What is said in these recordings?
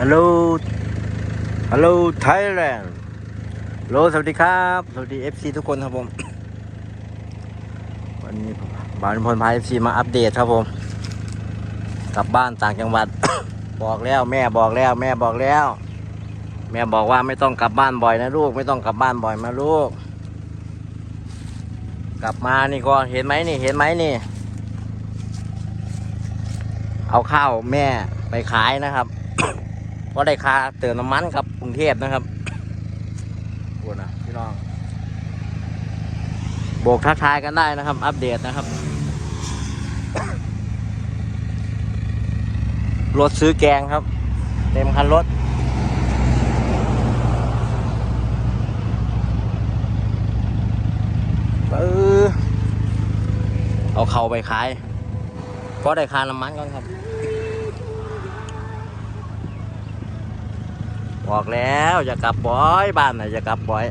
ฮัลโหล ฮัลโหลไทยแลนด์โลสวัสดีครับ สวัสดี FC ทุกคนครับผม วันนี้บานพลพาย FC มาอัปเดตครับผม กลับบ้านต่างจังหวัด บอกแล้วแม่บอกแล้ว แม่บอกแล้ว แม่บอกว่าไม่ต้องกลับบ้านบ่อยนะลูก ไม่ต้องกลับบ้านบ่อยมาลูก กลับมานี่ก็เห็นไหมนี่ เห็นไหมนี่ เอาข้าวแม่ไปขายนะครับ ก็ได้ค่าเติมน้ำมันครับกรุงเทพนะครับปวดนะพี่น้องโบกทักทายกันได้นะครับ อัปเดตนะครับรถซื้อแกงครับ เต็มคันรถเออเอาเขาไปขายก็ได้ค่าน้ำมันก่อนครับ บอกแล้วอย่ากลับบ่อยบ้านน่ะอย่ากลับบ่อย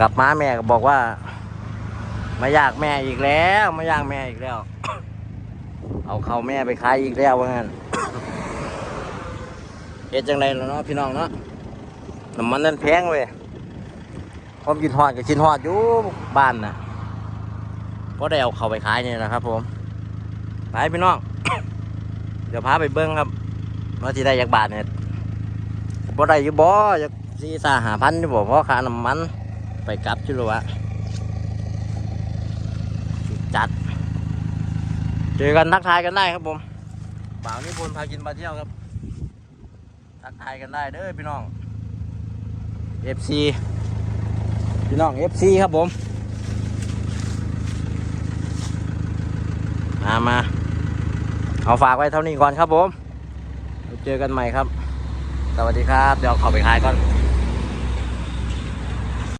กลับมาแม่ก็บอกว่าไม่อยากแม่อีกแล้วไม่อยากแม่อีกแล้ว เอาเขาแม่ไปขายอีกแล้วว่างั้นเฮ็ดจังไรแล้วเนาะพี่น้องเนาะน้ำมันนั่นแพงเว้ยผมกินหอดกับกินหอดอยู่บ้านน่ะก็ได้เอาเขาไปขายนี่นะครับผมไปพี่น้อง เดี๋ยวพาไปเบิ้งครับ ว่าที่ได้ยักบาทเนี่ยบ่ได้อยู่บ่อยากสี่สาหาพันอยู่บ่เพราะค่าน้ำมัน ไปกลับจุลวะจัด เจอกันทักทายกันได้ครับผมบ่าวนิพนพากินพาเที่ยวครับ ทักทายกันได้เด้อพี่น้อง FC พี่น้อง FC ครับผมมามา เอาฝากไว้เท่านี้ก่อนครับผม เจอกันใหม่ครับ สวัสดีครับ เดี๋ยวขอไปขายก่อน